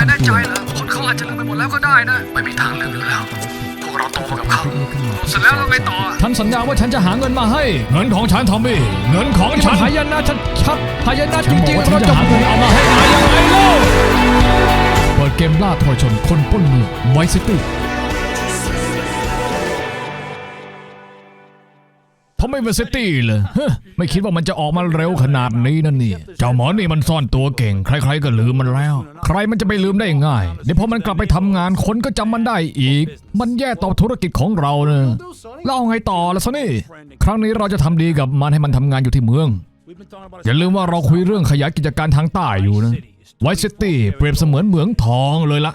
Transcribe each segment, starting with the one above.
แต่แน่ทำใจตัวเหรอคนเขาอาจจะลืมไปหมดแล้วก็ได้นะ ไม่มีทางลืมอยู่แล้ว พวกเราโตมากับเขาเสร็จแล้วเราไงต่อฉันสัญญาว่าฉันจะหาเงินมาให้ เงินของฉันทอมมี่เงินของฉันหายนะชัดชัดหายนะจริงๆเราจะหาเงินเอามาให้นายยังไงเล่าเปิดเกมล่าทรชนคนปล้นเมืองไวซิตี้ ทำไมเวอร์ซิตี้เลยไม่คิดว่ามันจะออกมาเร็วขนาดนี้นั่นนี่ เจ้าหมอนี่มันซ่อนตัวเก่ง ใคร ๆ ก็ลืมมันแล้ว ใครมันจะไปลืมได้ง่าย เดี๋ยวพอมันกลับไปทำงานคนก็จำมันได้อีก มันแย่ต่อธุรกิจของเราเนะแล้วเอาไงต่อละซะนี่ ครั้งนี้เราจะทำดีกับมันให้มันทำงานอยู่ที่เมือง อย่าลืมว่าเราคุยเรื่องขยายกิจการทางใต้อยู่นะไวซิตี้เปรียบเสมือนเหมืองทองเลยละ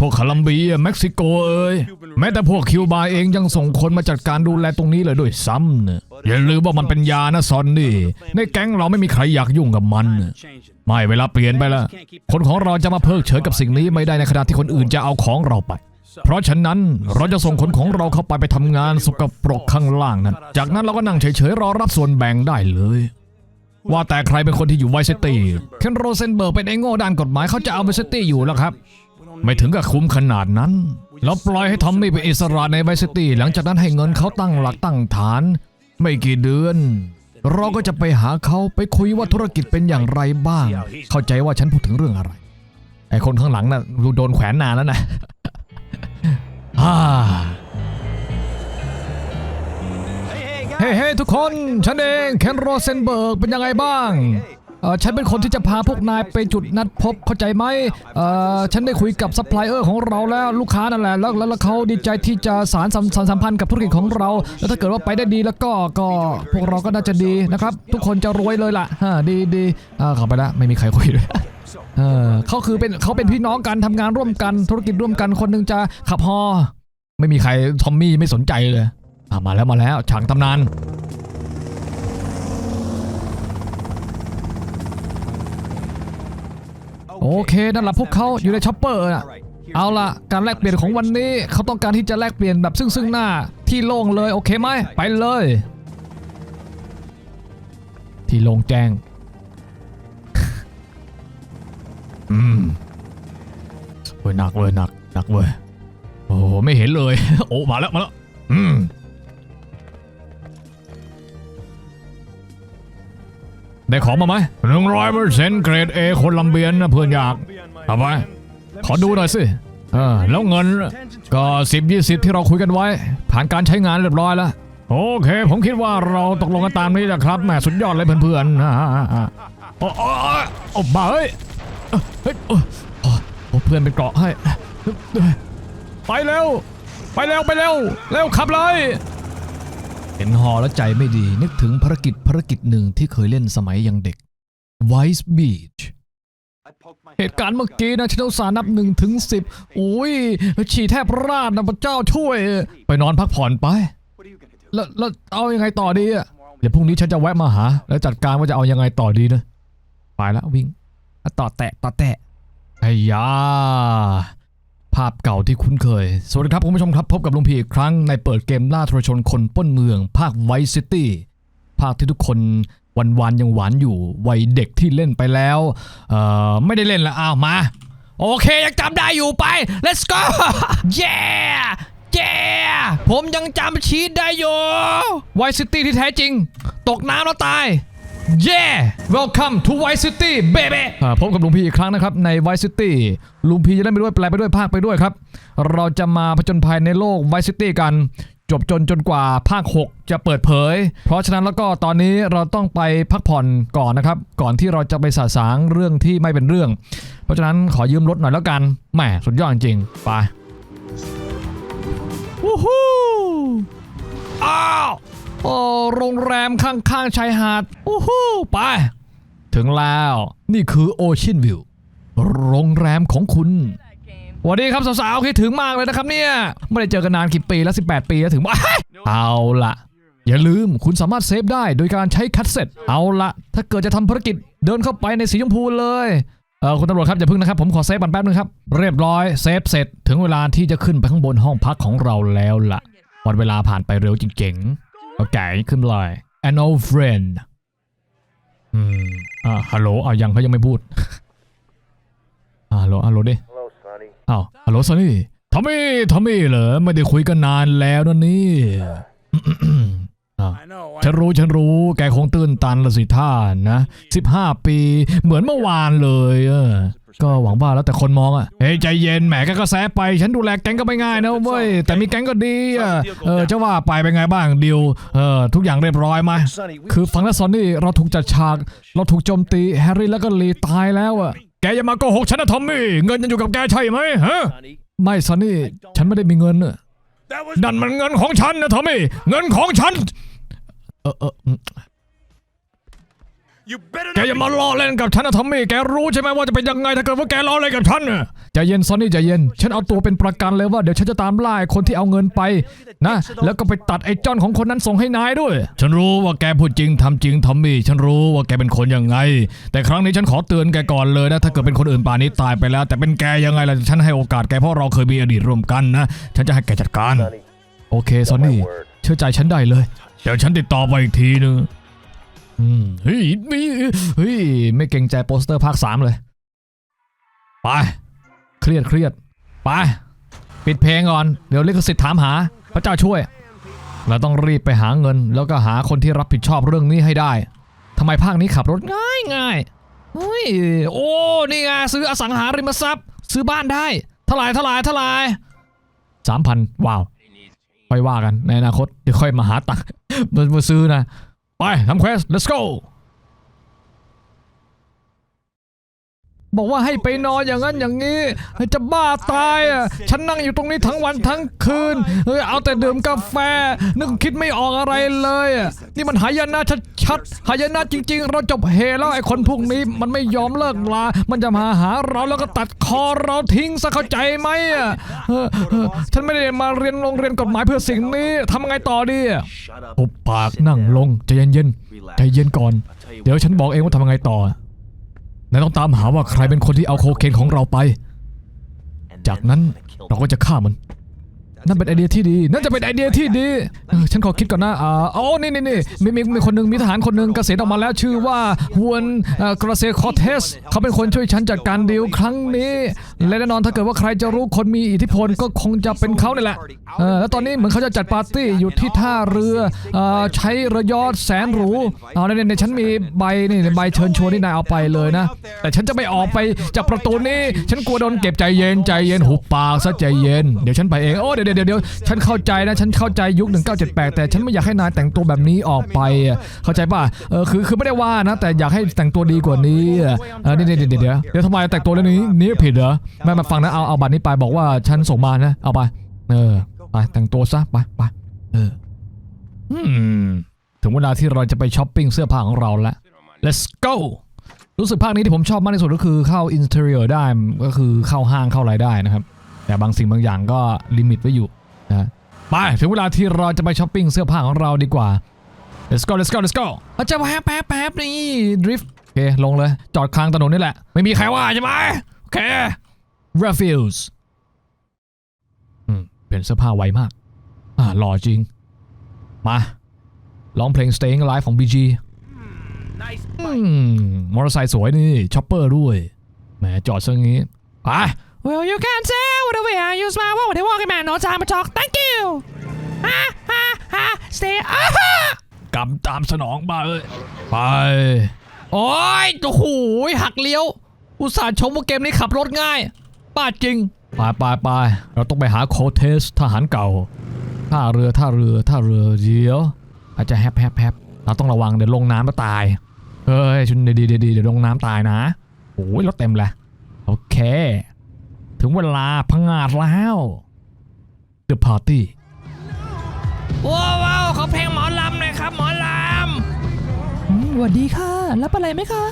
พวกโคลัมเบียเม็กซิโกเอ้ยแม้แต่พวกคิวบาเองยังส่งคนมาจัดการดูแลตรงนี้เลยด้วยซ้ำเนี่ยอย่าลืมว่ามันเป็นยานะซอนนี่ ในแก๊งเราไม่มีใครอยากยุ่งกับมันน่ะไม่เวลาเปลี่ยนไปละคนของเราจะมาเพิกเฉยกับสิ่งนี้ไม่ได้ในขณะที่คนอื่นจะเอาของเราไป เพราะฉะนั้นเราจะส่งคนของเราเข้าไปไปทำงานสกปรกข้างล่างนั้น จากนั้นเราก็นั่งเฉยๆรอรับส่วนแบ่งได้เลยว่าแต่ใครเป็นคนที่อยู่ไวซิตี้เคนโรเซนเบิร์กเป็นไอ้โง่ด้านกฎหมายเขาจะเอาไวซิตี้อยู่แล้วครับ ไม่ถึงกับคุ้มขนาดนั้น เราปล่อยให้ทอมมี่เป็นอิสระในไวซิตี้ หลังจากนั้นให้เงินเขาตั้งหลักตั้งฐาน ไม่กี่เดือน เราก็จะไปหาเขาไปคุยว่าธุรกิจเป็นอย่างไรบ้าง เข้าใจว่าฉันพูดถึงเรื่องอะไร ไอ้คนข้างหลังน่ะดูโดนแขวนนานแล้วนะอ่าเฮ้เฮ้ทุกคน ฉันเอง เคนโรเซนเบิร์กเป็นยังไงบ้าง เออฉันเป็นคนที่จะพาพวกนายไปจุดนัดพบเข้าใจไหมเออฉันได้คุยกับซัพพลายเออร์ของเราแล้วลูกค้านั่นแหละแล้วแล้วแล้วเขาดีใจที่จะสารสัมสารสัมพันธ์กับธุรกิจของเรา แล้วถ้าเกิดว่าไปได้ดีแล้วก็ก็พวกเราก็น่าจะดีนะครับ ทุกคนจะรวยเลยล่ะฮะดีดีอ่าเข้าไปล้วไม่มีใครคุยด้วย เออเขาคือเป็นเขาเป็นพี่น้องกันทำงานร่วมกันธุรกิจร่วมกันคนหนึงจะขับฮอไม่มีใครทอมมี่ไม่สนใจเลยอะมาแล้วมาแล้วฉากตำนาน โอเคนั่นแหละพวกเขาอยู่ในช็อปเปอร์น่ะเอาล่ะการแลกเปลี่ยนของวันนี้เขาต้องการที่จะแลกเปลี่ยนแบบซึ่งซึ่งหน้าที่โล่งเลยโอเคไหมไปเลย ที่โล่งแจ้งอืมเว้ยหนักเว้ยหนักหนักเว้ยโอ้โหไม่เห็นเลย โอ้มาแล้วมาแล้วอืม ได้ของมาไหมหนึ่งร้อยเปอร์เซ็นต์เกรดเอโคลัมเบียนนะเพื่อนอยากเอาไปขอดูหน่อยสิเออแล้วเงินก็สิบยี่สิบที่เราคุยกันไว้ ผ่านการใช้งานเรียบร้อยแล้วโอเค ผมคิดว่าเราตกลงกันตามนี้แหละครับแหมสุดยอดเลยเพื่อนๆอ่าอ่าโอ้โอ้โอ้บ้าเฮ้ยเฮ้ยโอ้โอ้เพื่อนเป็นเกราะให้ ไปเร็ว ไปเร็ว ไปเร็ว เร็วขับเลย เห็นฮอแล้วใจไม่ดีนึกถึงภารกิจภารกิจหนึ่งที่เคยเล่นสมัยยังเด็ก Vice Beach เหตุการณ์เมื่อกี้นะฉันอุตส่าห์นับหนึ่งถึงสิบโอ้ยฉี่แทบราดนะพระเจ้าช่วย ไปนอนพักผ่อนไป แล้วแล้วเอายังไงต่อดีอะเดี๋ยวพรุ่งนี้ฉันจะแวะมาหา แล้วจัดการว่าจะเอายังไงต่อดีนะ ไปแล้ววิ่งต่อแตะต่อแตะไอ้ยา ภาพเก่าที่คุ้นเคย สวัสดีครับคุณผู้ชมครับ พบกับลุงพีอีกครั้งในเปิดเกมล่าทรชนคนป้นเมือง ภาคไวซิตี้ภาคที่ทุกคนวันวานยังหวานอยู่วัยเด็กที่เล่นไปแล้วเอ่อไม่ได้เล่นแล้วอ้าวมา โอเคยังจำได้อยู่ไป let's go yeah yeah ผมยังจำชีตได้อยู่ไวซิตี้ที่แท้จริง ตกน้ำแล้วตาย Yeah welcome to Vice City baby อ่าพบกับลุงพีอีกครั้งนะครับ ใน Vice City ลุงพีจะเล่นไปด้วยแปลไปด้วยภาคไปด้วยครับ เราจะมาผจญภัยในโลก Vice City กัน จบจนจนกว่าภาค 6 จะเปิดเผย เพราะฉะนั้นแล้วก็ตอนนี้เราต้องไปพักผ่อนก่อนนะครับ ก่อนที่เราจะไปสาสางเรื่องที่ไม่เป็นเรื่อง เพราะฉะนั้นขอยืมรถหน่อยแล้วกันแหมสุดยอดจริงๆไปวู้ฮู้อ้าว โอ้โรงแรมข้างๆชายหาดวู้ฮู้ไป ถึงแล้ว นี่คือ Ocean View โรงแรมของคุณสวัสดีครับสาวๆคิดถึงมากเลยนะครับเนี่ย ไม่ได้เจอกันนานกี่ปีแล้ว 18 ปีแล้วถึงว่าเอาละอย่าลืมคุณสามารถเซฟได้โดยการใช้คัตเซ็ตเอาละถ้าเกิดจะทำภารกิจเดินเข้าไปในสีชมพูเลยเออคุณตำรวจครับอย่าพึ่งนะครับ ผมขอเซฟมันแป๊บนึงครับ เรียบร้อยเซฟเสร็จถึงเวลาที่จะขึ้นไปข้างบนห้องพักของเราแล้วล่ะวันเวลาผ่านไปเร็วจริงๆ โอเคขึ้นเลย an old friend อืมอ่าฮัลโหลเอายังเขายังไม่พูดอ่าฮัลโหลฮัลโหลดิ Hello, อ้าวฮัลโหลซันนี่ทอมมี่ทอมมี่เหรอไม่ได้คุยกันนานแล้วนะนี่อ้าว ฉันรู้ฉันรู้ แกคงตื่นตันละสิท่านะ15ปี เหมือนเมื่อวานเลยเออก็หวังว่าแล้วแต่คนมองอะเฮ้ยใจเย็นแหมแกก็แซะไป ฉันดูแลแก๊งก็ไม่ง่ายนะเว้ยแต่มีแก๊งก็ดีอะเออจะว่าไปเป็นไงบ้างดิวเออทุกอย่างเรียบร้อยไหมคือฟังแล้วซอนนี่เราถูกจัดฉาก เราถูกโจมตีแฮร์รี่แล้วก็ลีตายแล้วอะแกอย่ามาโกหกฉันนะทอมมี่เงินยังอยู่กับแกใช่ไหมฮะไม่ซอนนี่ฉันไม่ได้มีเงินน่ะนั่นมันเงินของฉันนะทอมมี่เงินของฉันเออเอออืมแกอย่ามาล้อเล่นกับฉันนะทอมมี่แกรู้ใช่ไหมว่าจะเป็นยังไงถ้าเกิดว่าแกล้อเล่นกับฉันน่ะใจเย็นซอนนี่ใจเย็น ฉันเอาตัวเป็นประกันเลยว่าเดี๋ยวฉันจะตามล่าไอ้คนที่เอาเงินไปนะ แล้วก็ไปตัดไอ้จอนของคนนั้นส่งให้นายด้วย ฉันรู้ว่าแกพูดจริงทำจริงทอมมี่ ฉันรู้ว่าแกเป็นคนยังไง แต่ครั้งนี้ฉันขอเตือนแกก่อนเลยนะถ้าเกิดเป็นคนอื่นป่านนี้ตายไปแล้ว แต่เป็นแกยังไงล่ะฉันให้โอกาสแกเพราะเราเคยมีอดีตร่วมกันนะ ฉันจะให้แกจัดการ โอเคซอนนี่เชื่อใจฉันได้เลยเดี๋ยวฉันติดต่อไปอีกทีนึงอืมเฮ้ยมีเฮ้ยไม่เกรงใจโปสเตอร์ภาคสามเลย ไป เครียดเครียดไป ปิดเพลงก่อน เดี๋ยวลิขสิทธิ์ถามหา พระเจ้าช่วย เราต้องรีบไปหาเงิน แล้วก็หาคนที่รับผิดชอบเรื่องนี้ให้ได้ทำไมภาคนี้ขับรถง่ายง่ายเฮ้ยโอ้ นี่ไงซื้ออสังหาริมทรัพย์ ซื้อบ้านได้เท่าไหร่เท่าไหร่เท่าไหร่สามพันว้าว ค่อยว่ากันในอนาคตเดี๋ยวค่อยมาหาตังค์มามาซื้อนะ ไปทำเควส let's go บอกว่าให้ไปนอนอย่างนั้นอย่างนี้ จะบ้าตายอะฉันนั่งอยู่ตรงนี้ทั้งวันทั้งคืนเฮ้ยเอาแต่ดื่มกาแฟ นึกคิดไม่ออกอะไรเลยอะนี่มันหายนะชัดๆหายนะจริง ๆ เราจบเฮแล้วไอ้คนพวกนี้มันไม่ยอมเลิกลา มันจะมาหาเราแล้วก็ตัดคอเราทิ้งซะเข้าใจไหมอะเออเออฉันไม่ได้มาเรียนโรงเรียนกฎหมายเพื่อสิ่งนี้ทำไงต่อดีอะปุบปากนั่งลงใจเย็นๆใจเย็นก่อน เดี๋ยวฉันบอกเองว่าทำยังไงต่อ นายต้องตามหาว่าใครเป็นคนที่เอาโคเคนของเราไป จากนั้นเราก็จะฆ่ามัน นั่นเป็นไอเดียที่ดี นั่นจะเป็นไอเดียที่ดีเออฉันขอคิดก่อนนะอ่าอ๋อนี่นี่นี่มีมีมีคนหนึ่งมีทหารคนหนึ่งเกษียณออกมาแล้วชื่อว่าฮวนเอ่อกราเซคอเทส เขาเป็นคนช่วยฉันจัดการดีลครั้งนี้ และแน่นอนถ้าเกิดว่าใครจะรู้คนมีอิทธิพลก็คงจะเป็นเขาเนี่ยแหละเออแล้วตอนนี้เหมือนเขาจะจัดปาร์ตี้อยู่ที่ท่าเรือเอ่อใช้เรือยอชต์แสนหรูเอาเนี่ยเนี่ยฉันมีใบนี่ใบเชิญชวนที่นายเอาไปเลยนะ แต่ฉันจะไม่ออกไปจากประตูนี้ ฉันกลัวโดนเก็บใจเย็นใจเย็นหุบปากซะใจเย็น เดี๋ยวฉันไปเองโอ้เดี๋ยวเดี๋ยวเดี๋ยวฉันเข้าใจนะ ฉันเข้าใจยุค 1978 แต่ฉันไม่อยากให้นายแต่งตัวแบบนี้ออกไป เข้าใจป่ะ เออ คือ คือไม่ได้ว่านะ แต่อยากให้แต่งตัวดีกว่านี้เออเดี๋ยวเดี๋ยวเดี๋ยวเดี๋ยวทำไมแต่งตัวเรื่องนี้ นี้ผิดเหรอแม่มาฟังนะ เอา เอาบัตรนี้ไป บอกว่าฉันส่งมานะ เอาไป เออ ไป แต่งตัวซะ ไปไปเออ อืม ถึงเวลาที่เราจะไปช้อปปิ้งเสื้อผ้าของเราแล้ว let's go รู้สึกภาคนี้ที่ผมชอบมากที่สุดก็คือเข้า interior ได้ก็คือเข้าห้างเข้าอะไรได้นะครับ แต่บางสิ่งบางอย่างก็ลิมิตไว้อยู่นะไปถึงเวลาที่เราจะไปช้อปปิ้งเสื้อผ้าของเราดีกว่า let's go let's go let's go อาจารย์แป๊บแป๊บแป๊บนี่ drift โอเคลงเลย จอดกลางถนนนี่แหละ ไม่มีใครว่าใช่ไหมโอเค refuse อืมเปลี่ยนเสื้อผ้าไวมาก อ่าหล่อจริง มาร้องเพลง staying alive ของ BG มมอเตอร์ไซค์สวยนี่ช็อปเปอร์ด้วยแหมจอดซะงี้ไป Well, you can tell with the way I use my word. They walking man, no time to talk. Thank you. Ha ha ha. Stay. Aha. กำตามสนองมาเลยไป โอ้ยโอ้โหหักเลี้ยว อุตส่าห์ชมว่าเกมนี้ขับรถง่ายป้าจริงไปไปไปเราต้องไปหาโคเทสทหารเก่าท่าเรือท่าเรือท่าเรือเดี๋ยวอาจจะแฮปแฮปแฮปเราต้องระวังเดี๋ยวลงน้ำแล้วตายเฮ้ยชุนดีดีดีเดี๋ยวลงน้ำตายนะโอ้ยรถเต็มเลยโอเค ถึงเวลาพังงาดแล้ว The Party ว้าวว้าวขอเพลงหมอลำหน่อยครับหมอลำอืมสวัสดีค่ะ รับอะไรไหมคะ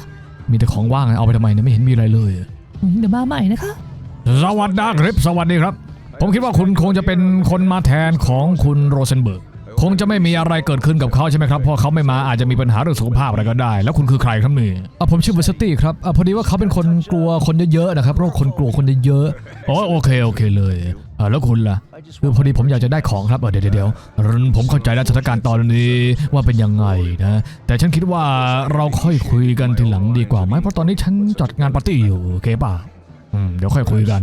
มีแต่ของว่างเอาไปทำไมเนี่ยไม่เห็นมีอะไรเลยอืมเดี๋ยวมาใหม่นะคะ สวัสดีครับสวัสดีครับ ผมคิดว่าคุณคงจะเป็นคนมาแทนของคุณโรเซนเบิร์กค งจะไม่มีอะไรเกิดขึ้นกับเขาใช่ไหมครับเพราะเขาไม่มาอาจจะมีปัญหาเรื่องสุขภาพอะไรก็ได้ แล้วคุณคือใครครับนี่อะผมชื่อเวอร์สตี้ครับอะพอดีว่าเขาเป็นคนกลัวคนเยอะๆนะครับโรคคนกลัวคนเยอะๆอ๋อโอเคโอเคเลยอะแล้วคุณล่ะคือพอดีผมอยากจะได้ของครับเออเดี๋ยวเดี๋ยวเดี๋ยวผมเข้าใจแล้วสถานการณ์ตอนนี้ว่าเป็นยังไงนะ แต่ฉันคิดว่าเราค่อยคุยกันทีหลังดีกว่าไหมเพราะตอนนี้ฉันจัดงานปาร์ตี้อยู่โอเคป่ะอืมเดี๋ยวค่อยคุยกัน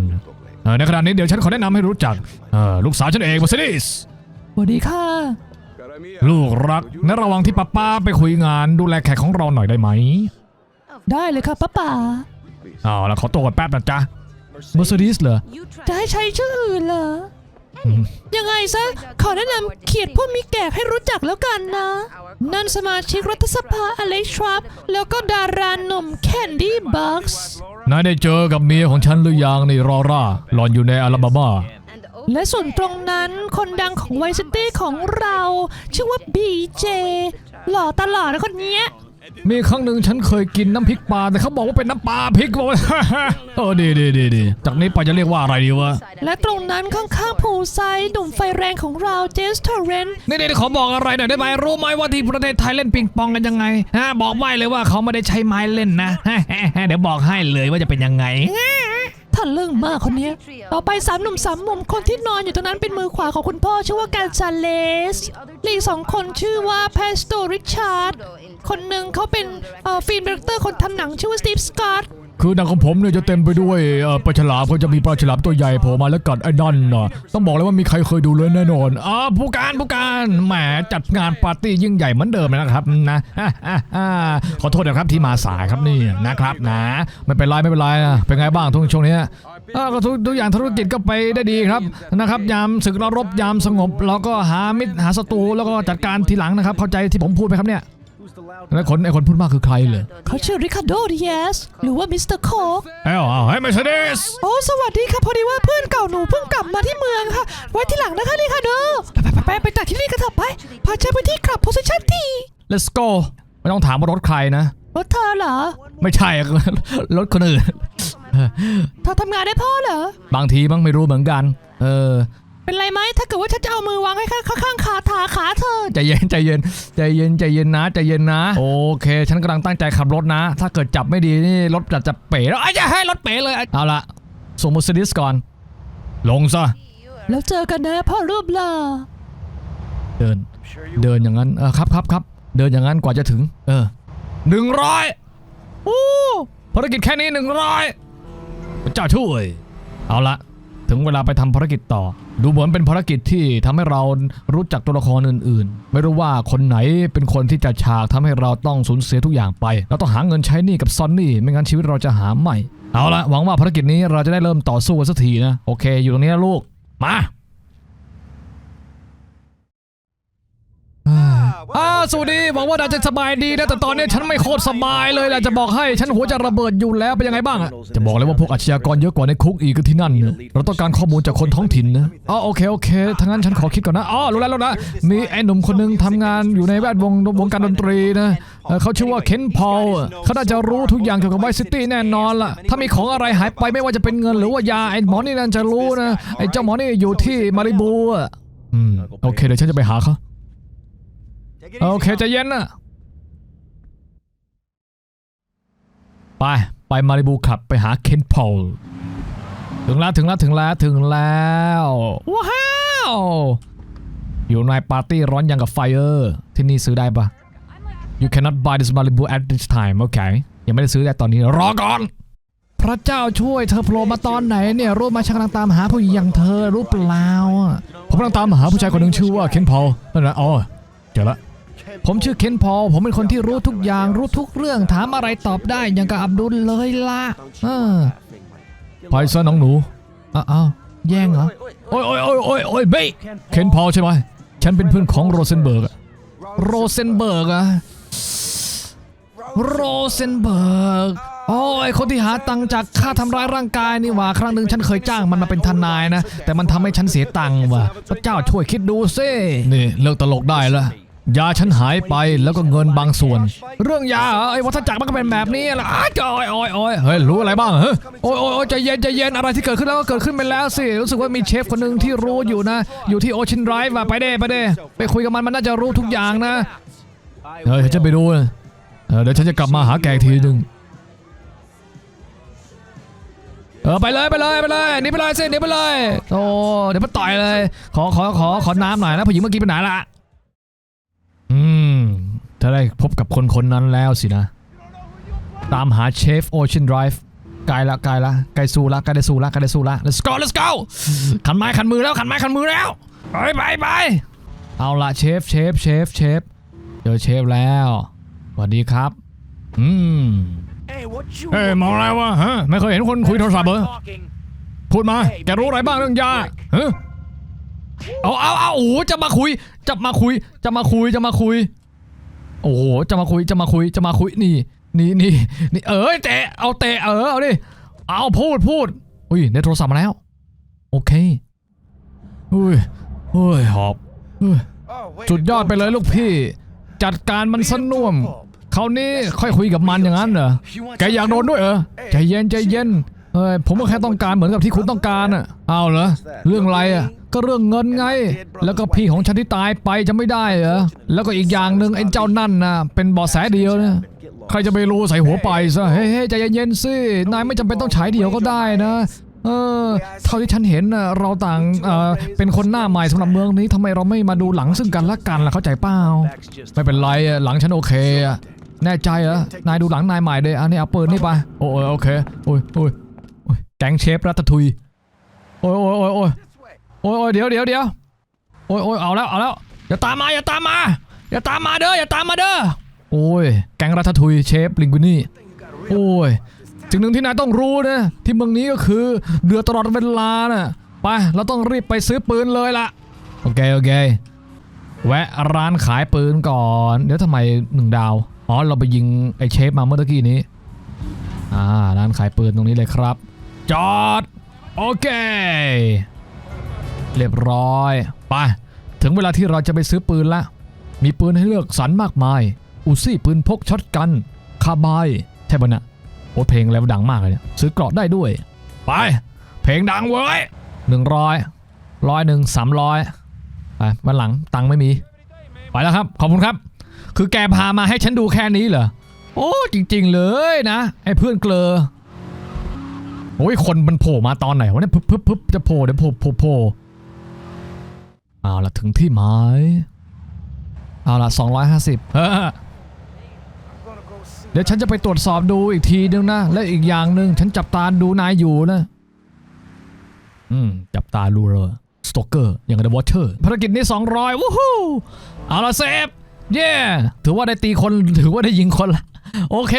เออในขณะนี้เดี๋ยวฉันขอแนะนำให้รู้จักเออลูกสาวฉันเองมาซิดิสสวัสดีค่ะ ลูกรักในระหว่างที่ป้าป้าไปคุยงานดูแลแขกของเราหน่อยได้ไหม ได้เลยค่ะป้าป๋าเอาละขอตัวก่อนแป๊บนะจ๊ะเมอร์เซเดสเหรอ จะให้ใช้ชื่ออื่นเหรอยังไงซะ ขอแนะนำเขียดผู้มีแก่ให้รู้จักแล้วกันนะ นั่นสมาชิกรัฐสภาอเล็กทรัพแล้วก็ดาราหนุ่มแคนดี้บัคส์นายได้เจอกับเมียของฉันหรือยังนี่รอร่าหลอนอยู่ในอลาบามา และส่วนตรงนั้นคนดังของไวซิตี้ของเรา ชื่อว่าบีเจหล่อตลอดนะคนเนี้ย มีครั้งหนึ่งฉันเคยกินน้ำพริกปลาแต่เขาบอกว่าเป็นน้ำปลาพริกบอกว่า เออดีดีดีดีจากนี้ไปจะเรียกว่าอะไรดีวะ และตรงนั้นข้างๆพูลไซด์หนุ่มไฟแรงของเราเจสทอร์เรนนี่นี่ขอบอกอะไรหน่อยได้ไหมรู้ไหมว่าที่ประเทศไทยเล่นปิงปองกันยังไงฮะบอกไม่เลยว่าเขาไม่ได้ใช้ไม้เล่นนะเดี๋ยวบอกให้เลยว่าจะเป็นยังไง ท่านเรื่องมากคนนี้ ต่อไปสามหนุ่มสามมุมคนที่นอนอยู่ตรงนั้นเป็นมือขวาของคุณพ่อชื่อว่าการซาเลสลีสองคนชื่อว่าแพสโตริชาร์ด คนหนึ่งเขาเป็นเอ่อฟิล์มดีเรคเตอร์คนทำหนังชื่อว่าสตีฟสกอต คือหนังของผมเนี่ยจะเต็มไปด้วยปลาฉลามก็จะมีปลาฉลามตัวใหญ่โผล่มาแล้วกัดไอ้นั่นนะต้องบอกเลยว่ามีใครเคยดูเลยแน่นอนอ่าผู้การผู้การแหมจัดงานปาร์ตี้ยิ่งใหญ่เหมือนเดิมนะครับนะขอโทษนะครับที่มาสายครับนี่นะครับนะไม่เป็นไรไม่เป็นไรนะเป็นไงบ้างทุกช่วงนี้อ่าก็ทุกทุกอย่างธุรกิจก็ไปได้ดีครับนะครับ ยามศึกรบยามสงบเราก็หามิตรหาศัตรูแล้วก็จัดการทีหลังนะครับ เข้าใจที่ผมพูดไหมครับเนี่ย แล้วคนไอ้คนพูดมากคือใครเหรอเขาชื่อริคาร์โดดิเอสหรือว่ามิสเตอร์โคกเอ้าเอาให้มาเซเดสโอ้สวัสดีค่ะพอดีว่าเพื่อนเก่าหนูเพิ่งกลับมาที่เมืองค่ะ ไว้ที่หลังนะคะริคาร์โดไปไปไปไปจากที่นี่กันเถอะไปพาฉันไปที่คลับโพสิชันที let's go ไม่ต้องถามว่ารถใครนะรถเธอเหรอ ไม่ใช่รถคนอื่นเธอทำงานได้พ่อเหรอบางทีบ้างไม่รู้เหมือนกัน เออ เป็นไรไหมถ้าเกิดว่าฉันจะเอามือวางให้ข้างข้างๆขาขาขาเธอใจเย็นใจเย็นใจเย็นใจเย็นนะใจเย็นนะ โอเค ฉันกำลังตั้งใจขับรถนะ ถ้าเกิดจับไม่ดีนี่รถจะจะเป๋แล้วไอ้ยจะให้รถเป๋เลยเอาละส่งมุสลิสก่อน ลงซะแล้วเจอกันนะพ่อรูปหล่อเดิน เดินอย่างนั้นเออครับครับครับเดินอย่างนั้นกว่าจะถึง เออหนึ่งร้อยโอ้ภารกิจแค่นี้หนึ่งร้อยพระเจ้าช่วย เอาละถึงเวลาไปทำภารกิจต่อ ดูเหมือนเป็นภารกิจที่ทำให้เรารู้จักตัวละครอื่นๆ ไม่รู้ว่าคนไหนเป็นคนที่จะฉากทำให้เราต้องสูญเสียทุกอย่างไป เราต้องหาเงินใช้หนี้กับซอนนี่ ไม่งั้นชีวิตเราจะหาไม่ เอาละหวังว่าภารกิจนี้เราจะได้เริ่มต่อสู้กันสักทีนะ โอเค อยู่ตรงนี้นะลูก มา อ่าสวัสดีหวังว่านาจะสบายดีนะแต่ตอนนี้ฉันไม่โคตรสบายเลยแหละจะบอกให้ฉันหัวจะระเบิดอยู่แล้วเป็นยังไงบ้างอะจะบอกเลยว่าพวกอาชญากรเยอะกว่าในคุกอีกที่นั่นเนี่ยเราต้องการข้อมูลจากคนท้องถิ่นนะอ๋อโอเคโอเคทั้งนั้นฉันขอคิดก่อนนะอ๋อรู้แล้วรู้แล้วมีไอ้หนุ่มคนหนึงทำงานอยู่ในแวดวงวงการดนตรีนะเขาชื่อว่าเคนพอลเขาน่าจะรู้ทุกอย่างเกี่ยวกับไวซิตี้แน่นอนล่ะถ้ามีของอะไรหายไปไม่ว่าจะเป็นเงินหรือว่ายาไอ้หมอนี่นั่นจะรู้นะไอ้เจ้าหมอนี่อยู่ที่มาริบูอะอืมโอเคเดี๋ยวฉันจะไปหาเขา โอเคใจะเย็นนะไป ไปมาริบูขับไปหาเคนพอลถึงแล้วถึงแล้วถึงแล้วถึงแล้วว้าวอยู่ในปาร์ตี้ร้อนยังกับไฟเออร์ที่นี่ซื้อได้ปะ You cannot buy this Malibu at this time โอเคยังไม่ได้ซื้อแต่ตอนนี้รอก่อน พระเจ้าช่วยเธอโผล่มาตอนไหนเนี่ยรู้ไหมาฉันกำลังตามหาผู้หญิงอย่างเธอรู้เปล่าอะผมกำลังตามหาผู้ชายคนหนึ่งชื่อว่าเคนพอลนั่นนะอ๋อเจอละ ผมชื่อเคนพอลผมเป็นคนที่รู้ทุกอย่างรู้ทุกเรื่องถามอะไรตอบได้อย่างกับอับดุลเลยล่ะเออไปซะน้องหนูอ้าวแย่งเหรอโอ้ยโอ้ยโอ้ยโอ้ยโอ้ยเบ้เคนพอลใช่ไหมฉันเป็นเพื่อนของโรเซนเบิร์กอะโรเซนเบิร์กอะโรเซนเบิร์กโอ้ยคนที่หาตังค์จากค่าทำร้ายร่างกายนี่หว่า ครั้งหนึ่งฉันเคยจ้างมันมาเป็นทนายนะ แต่มันทำให้ฉันเสียตังค์ว่ะพระเจ้าช่วยคิดดูซินี่เลิกตลกได้แล้ว ยาฉันหายไปแล้วก็เงินบางส่วน เรื่องยาเหรอไอ้วัฏจักรมันก็เป็นแบบนี้แหละอ้าวจอยโอ้ยโอ้ยเฮ้ยรู้อะไรบ้างเหรอโอ้ยโอ้ยโอ้ยใจเย็นใจเย็นอะไรที่เกิดขึ้นแล้วก็เกิดขึ้นไปแล้วสิรู้สึกว่ามีเชฟคนหนึ่งที่รู้อยู่นะ อยู่ที่โอชินไรฟ์ว่ะไปเด้ไปเด้ไปคุยกับมันมันน่าจะรู้ทุกอย่างนะเฮ้ยฉันจะไปดูนะเดี๋ยวฉันจะกลับมาหาแกทีหนึ่งเออไปเลยไปเลยไปเลยนี่ไปเลยสินี่ไปเลยโอ้เดี๋ยวมาต่อยเลย ขอขอขอขอน้ำหน่อยนะผู้หญิงเมื่อกี้ไปไหนละ เธอได้พบกับคนคนนั้นแล้วสินะ ตามหาเชฟโอเชียนไดรฟ์ไกลละไกลละไกลสู้ละไกลได้สู้ละไกลได้สู้ละ let's go let's go ขันไม้ขันมือแล้วขันไม้ขันมือแล้วไปไปไปเอาละเชฟเชฟเชฟเชฟเจอเชฟแล้วสวัสดีครับ อืม Hey, what you เอ้ย want? มองอะไรวะฮะไม่เคยเห็นคนคุยโทรศัพท์เหรอ Talking. พูดมาแกรู้อะไรบ้างเรื่องยาฮะเอาเอาเอาโอ้โหจะมาคุย จะมาคุย จะมาคุย จะมาคุย โอ้โห จะมาคุย จะมาคุย จะมาคุย นี่ นี่นี่นี่ เอ้ยเตะ เอาเตะ เออ เอาดิ เอาพูดพูด อุ้ยได้โทรศัพท์มาแล้ว โอเค อุ้ยอุ้ย หอบอุ้ย Oh, wait สุดยอดไปเลยลูกพี่ จัดการมันสนุ่มคราวนี้ค่อยคุยกับมันอย่างนั้นเหรอ แกอยากโดนด้วยเหรอ ใจเย็นใจเย็น เอ้ยผมก็แค่ต้องการเหมือนกับที่คุณต้องการอะเอาเหรอเรื่องอะไรอะก็เรื่องเงินไง แล้วก็พี่ของฉันที่ตายไปจะไม่ได้เหรอแล้วก็อีกอย่างหนึ่งไอ้เจ้านั่นนะเป็นเบาะแสเดียวนะใครจะไปรู้ใส่หัวไปซะเฮ้ยเฮ้ยใจเย็นๆสินายไม่จำเป็นต้องฉายเดียวก็ได้นะเออเท่าที่ฉันเห็นเราต่างเอ่อเป็นคนหน้าใหม่สำหรับเมืองนี้ทำไมเราไม่มาดูหลังซึ่งกันและกันล่ะเข้าใจเปล่าไม่เป็นไรหลังฉันโอเคอะแน่ใจเหรอนายดูหลังนายใหม่เลยอันนี้เอาเปืนนี่ไปโอ้โอเคโอ้ยโอ้ย ก๊งเชฟรัตทุยโอ้ยโอ้ยโอ้ยโอ้ยโอ้ยโอ้ยเดี๋ยวเดี๋ยวเดี๋ยวโอ้ยโอ้ยเอาแล้วเอาแล้วอย่าตามมาอย่าตามมาอย่าตามมาเด้ออย่าตามมาเด้อโอ้ยแก๊งรัตทุยเชฟลิงกุนี่โอ้ยสิ่งหนึ่งที่นายต้องรู้นะที่เมืองนี้ก็คือเดือดตลอดเวลาน่ะไปเราต้องรีบไปซื้อปืนเลยล่ะโอเคโอเคแวะร้านขายปืนก่อน เดี๋ยวทำไมหนึ่งดาวอ๋อเราไปยิงไอ้เชฟมาเมื่อกี้นี้อ่าร้านขายปืนตรงนี้เลยครับ จอด โอเค เรียบร้อย ไป ถึงเวลาที่เราจะไปซื้อปืนละ มีปืนให้เลือกสรรมากมายอูซี่ปืนพกช็อตกัน คาบาย ใช่ปะนะโอ้เพลงแล้วดังมากเลยเนี่ยซื้อเกราะได้ด้วย ไป เพลงดังเว้ยหนึ่งร้อยร้อยหนึ่งสามร้อยไปวันหลังตังค์ไม่มี ไปแล้วครับ ขอบคุณครับ คือแกพามาให้ฉันดูแค่นี้เหรอ โอ้ จริง ๆ เลยนะไอ้เพื่อนเกลอ โอ้ยคนมันโผล่มาตอนไหนวะเนี่ยพึบพึบพึบจะโผล่เดี๋ยวโผล่โผล่โผล่เอาละถึงที่หมายเอาละ250เออ gonna go see. เดี๋ยวฉันจะไปตรวจสอบดูอีกทีนึงนะ และอีกอย่างหนึ่งฉันจับตาดูนายอยู่นะ อืม จับตาดูเลยสโตเกอร์อย่างกับเดอะวอเชอร์ภารกิจนี้ 200 วู้ฮู้เอาละเซฟ เย่ ถือว่าได้ตีคน ถือว่าได้ยิงคนละ โอเค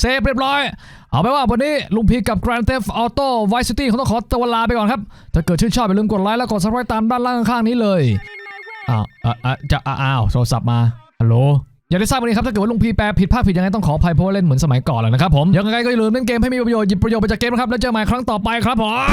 เซฟเรียบร้อย เอาไปว่าวันนี้ลุงพีกับ Grand Theft Auto Vice City เขาต้องขอตัวลาไปก่อนครับ ถ้าเกิดชื่นชอบอย่าลืมกดไลค์และกด subscribe ตามด้านล่างข้างนี้เลย อ้าวอะจะอ้าวโทรศัพท์มาฮัลโหลอย่าได้ทราบวันนี้ครับถ้าเกิดว่าลุงพีแปลผิดพลาดผิดยังไงต้องขออภัยเพราะว่าเล่นเหมือนสมัยก่อนแหละนะครับผมยังไงก็อย่าลืมเล่นเกมให้มีประโยชน์หยิบประโยชน์ไปจากเกมนะครับแล้วเจอกันใหม่ครั้งต่อไปครับผม